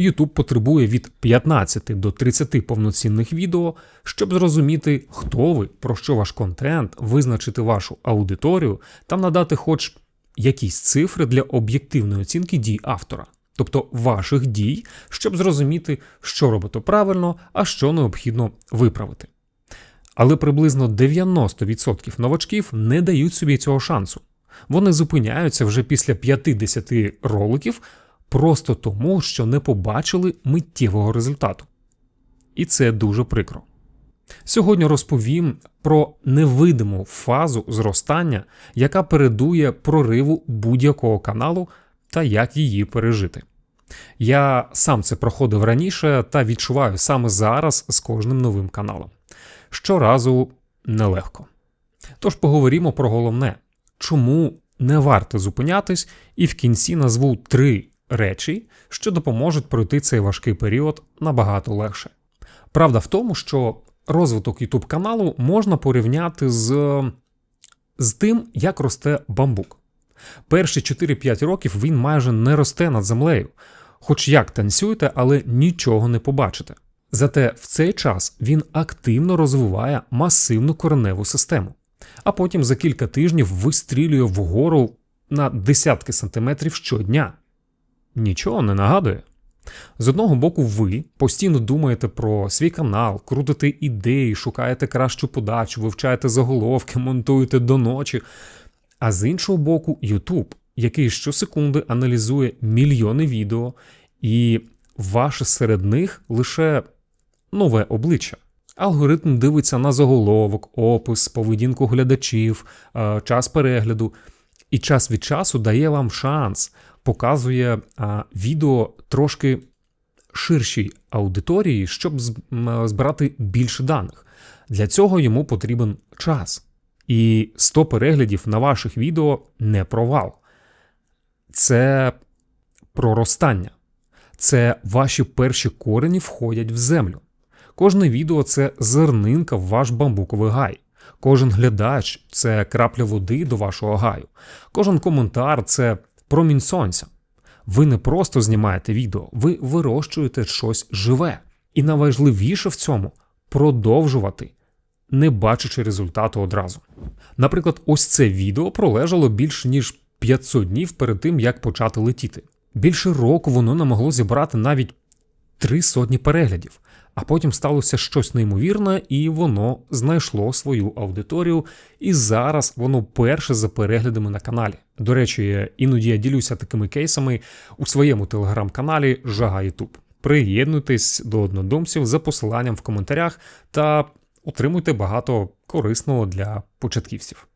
YouTube потребує від 15 до 30 повноцінних відео, щоб зрозуміти, хто ви, про що ваш контент, визначити вашу аудиторію та надати хоч якісь цифри для об'єктивної оцінки дій автора, тобто ваших дій, щоб зрозуміти, що робити правильно, а що необхідно виправити. Але приблизно 90% новачків не дають собі цього шансу. Вони зупиняються вже після 50 роликів просто тому, що не побачили миттєвого результату. І це дуже прикро. Сьогодні розповім про невидиму фазу зростання, яка передує прориву будь-якого каналу та як її пережити. Я сам це проходив раніше та відчуваю саме зараз з кожним новим каналом. Щоразу нелегко. Тож поговоримо про головне, чому не варто зупинятись, і в кінці назву три речі, що допоможуть пройти цей важкий період набагато легше. Правда в тому, що розвиток YouTube каналу можна порівняти з, з тим, як росте бамбук. Перші 4-5 років він майже не росте над землею, хоч як танцюєте, але нічого не побачите. Зате в цей час він активно розвиває масивну кореневу систему, а потім за кілька тижнів вистрілює вгору на десятки сантиметрів щодня. Нічого не нагадує. З одного боку, ви постійно думаєте про свій канал, крутите ідеї, шукаєте кращу подачу, вивчаєте заголовки, монтуєте до ночі. А з іншого боку, YouTube, який щосекунди аналізує мільйони відео, і ваше серед них лише нове обличчя. Алгоритм дивиться на заголовок, опис, поведінку глядачів, е, час перегляду, і час від часу дає вам шанс, показує відео трошки ширшій аудиторії, щоб збирати більше даних. Для цього йому потрібен час. І 100 переглядів на ваших відео не провал. Це проростання. Це ваші перші корені входять в землю. Кожне відео це зернинка в ваш бамбуковий гай. Кожен глядач це крапля води до вашого гаю. Кожен коментар це промінь сонця. Ви не просто знімаєте відео, ви вирощуєте щось живе. І найважливіше в цьому продовжувати, не бачачи результату одразу. Наприклад, ось це відео пролежало більше ніж 500 днів перед тим, як почати летіти. Більше року воно не могло зібрати навіть три сотні переглядів, а потім сталося щось неймовірне, і воно знайшло свою аудиторію, і зараз воно перше за переглядами на каналі. До речі, іноді я ділюся такими кейсами у своєму телеграм-каналі Жага Ютуб. Приєднуйтесь до однодумців за посиланням в коментарях та отримуйте багато корисного для початківців.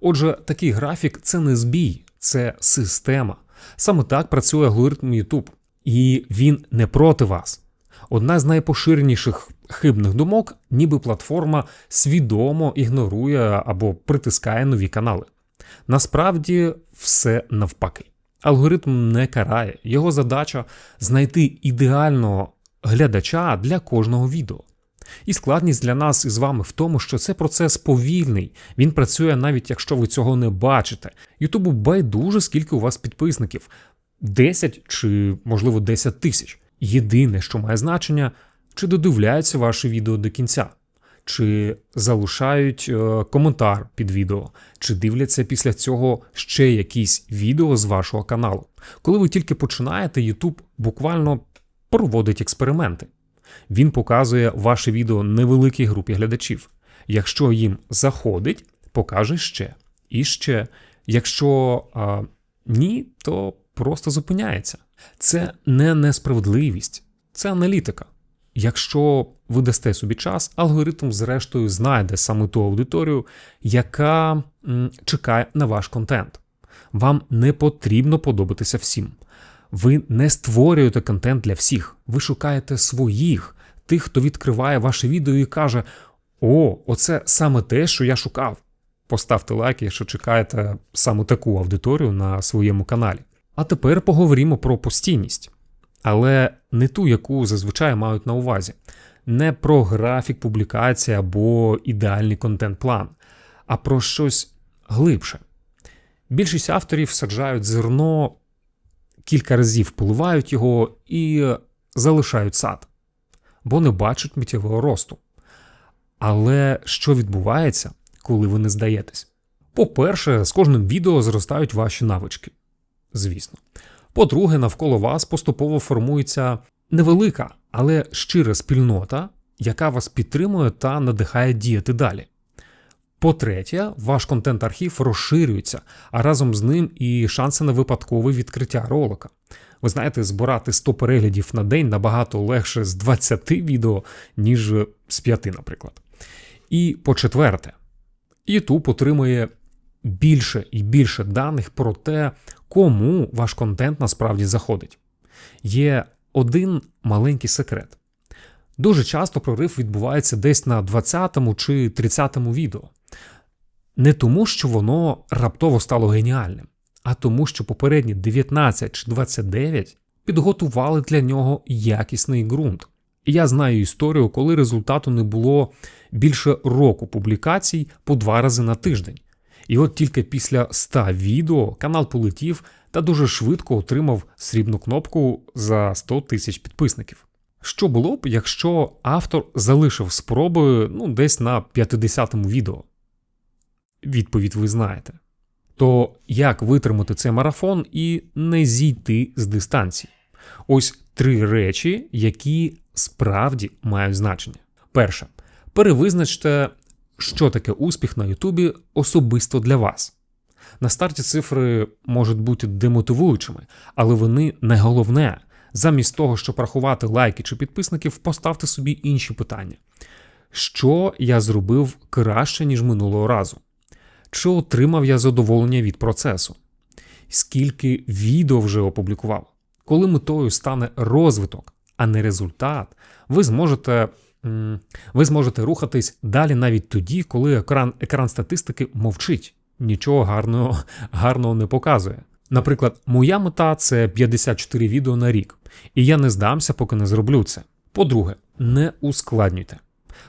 Отже, такий графік це не збій, це система. Саме так працює алгоритм YouTube. І він не проти вас. Одна з найпоширеніших хибних думок, ніби платформа свідомо ігнорує або притискає нові канали. Насправді все навпаки. Алгоритм не карає, його задача знайти ідеального глядача для кожного відео. І складність для нас із вами в тому, що це процес повільний, він працює навіть якщо ви цього не бачите. Ютубу байдуже, скільки у вас підписників 10 чи, можливо, 10 тисяч. Єдине, що має значення, чи додивляються ваше відео до кінця, чи залишають е, коментар під відео, чи дивляться після цього ще якісь відео з вашого каналу. Коли ви тільки починаєте, YouTube буквально проводить експерименти. Він показує ваше відео невеликій групі глядачів. Якщо їм заходить, покаже ще і ще. Якщо а, ні, то просто зупиняється. Це не несправедливість, це аналітика. Якщо ви дасте собі час, алгоритм, зрештою, знайде саме ту аудиторію, яка чекає на ваш контент. Вам не потрібно подобатися всім. Ви не створюєте контент для всіх, ви шукаєте своїх, тих, хто відкриває ваше відео і каже: О, оце саме те, що я шукав. Поставте лайк, якщо чекаєте саме таку аудиторію на своєму каналі. А тепер поговоримо про постійність, але не ту, яку зазвичай мають на увазі, не про графік публікації або ідеальний контент-план, а про щось глибше. Більшість авторів саджають зерно, кілька разів поливають його і залишають сад, бо не бачать миттєвого росту. Але що відбувається, коли ви не здаєтесь? По-перше, з кожним відео зростають ваші навички. Звісно. По-друге, навколо вас поступово формується невелика, але щира спільнота, яка вас підтримує та надихає діяти далі. По-третє, ваш контент-архів розширюється, а разом з ним і шанси на випадкове відкриття ролика. Ви знаєте, збирати 100 переглядів на день набагато легше з 20 відео, ніж з 5, наприклад. І по-четверте, YouTube отримує більше і більше даних про те, кому ваш контент насправді заходить. Є один маленький секрет. Дуже часто прорив відбувається десь на 20 чи 30 відео. Не тому, що воно раптово стало геніальним, а тому, що попередні 19 чи 29 підготували для нього якісний ґрунт. І я знаю історію, коли результату не було більше року публікацій по два рази на тиждень. І от тільки після 100 відео канал полетів та дуже швидко отримав срібну кнопку за 100 тисяч підписників. Що було б, якщо автор залишив спроби ну, десь на 50-му відео? Відповідь ви знаєте. То як витримати цей марафон і не зійти з дистанції? Ось три речі, які справді мають значення. Перше, перевизначте, що таке успіх на Ютубі особисто для вас. На старті цифри можуть бути демотивуючими, але вони не головне. Замість того, щоб рахувати лайки чи підписників, поставте собі інші питання. Що я зробив краще, ніж минулого разу? Чи отримав я задоволення від процесу? Скільки відео вже опублікував? Коли метою стане розвиток, а не результат, ви зможете ви зможете рухатись далі навіть тоді, коли екран екран статистики мовчить, нічого гарного, гарного не показує. Наприклад, моя мета це 54 відео на рік, і я не здамся, поки не зроблю це. По-друге, не ускладнюйте.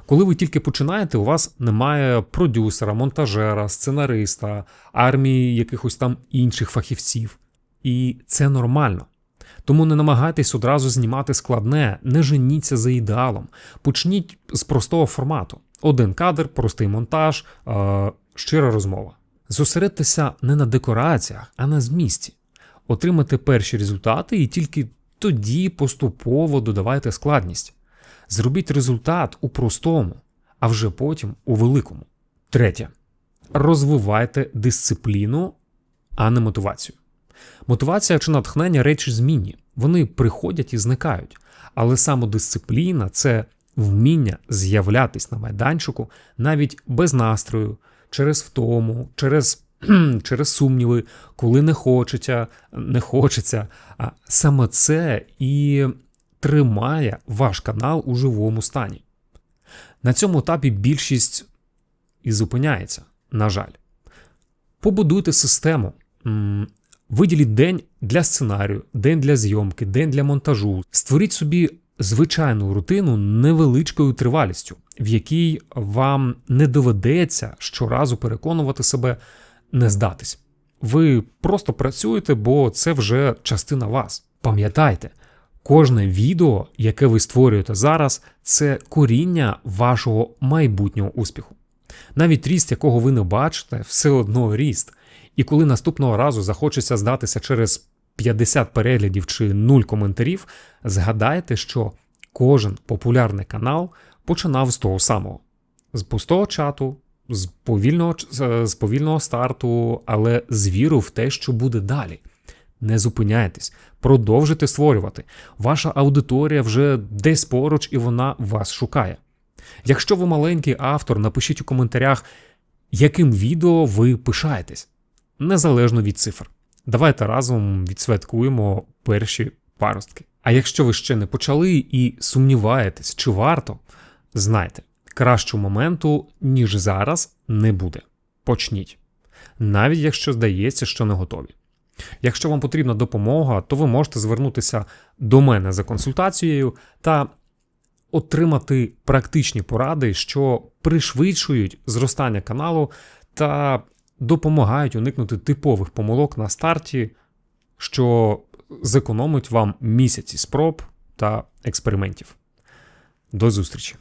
Коли ви тільки починаєте, у вас немає продюсера, монтажера, сценариста, армії якихось там інших фахівців. І це нормально. Тому не намагайтесь одразу знімати складне, не женіться за ідеалом. Почніть з простого формату: один кадр, простий монтаж, е щира розмова. Зосередьтеся не на декораціях, а на змісті. Отримайте перші результати і тільки тоді поступово додавайте складність. Зробіть результат у простому, а вже потім у великому. Третє. Розвивайте дисципліну, а не мотивацію. Мотивація чи натхнення речі змінні. Вони приходять і зникають. Але самодисципліна це вміння з'являтись на майданчику навіть без настрою, через втому, через через сумніви, коли не хочеться, не хочеться. А саме це і тримає ваш канал у живому стані. На цьому етапі більшість і зупиняється, на жаль. Побудуйте систему. Виділіть день для сценарію, день для зйомки, день для монтажу. Створіть собі звичайну рутину невеличкою тривалістю, в якій вам не доведеться щоразу переконувати себе не здатись. Ви просто працюєте, бо це вже частина вас. Пам'ятайте, кожне відео, яке ви створюєте зараз, це коріння вашого майбутнього успіху. Навіть ріст, якого ви не бачите, все одно ріст. І коли наступного разу захочеться здатися через 50 переглядів чи 0 коментарів, згадайте, що кожен популярний канал починав з того самого: з пустого чату, з повільного, з повільного старту, але з віру в те, що буде далі. Не зупиняйтесь, продовжуйте створювати. Ваша аудиторія вже десь поруч і вона вас шукає. Якщо ви маленький автор, напишіть у коментарях, яким відео ви пишаєтесь, незалежно від цифр. Давайте разом відсвяткуємо перші паростки. А якщо ви ще не почали і сумніваєтесь, чи варто, знайте, кращого моменту, ніж зараз, не буде. Почніть. Навіть якщо здається, що не готові. Якщо вам потрібна допомога, то ви можете звернутися до мене за консультацією та отримати практичні поради, що пришвидшують зростання каналу та допомагають уникнути типових помилок на старті, що зекономить вам місяці спроб та експериментів. До зустрічі!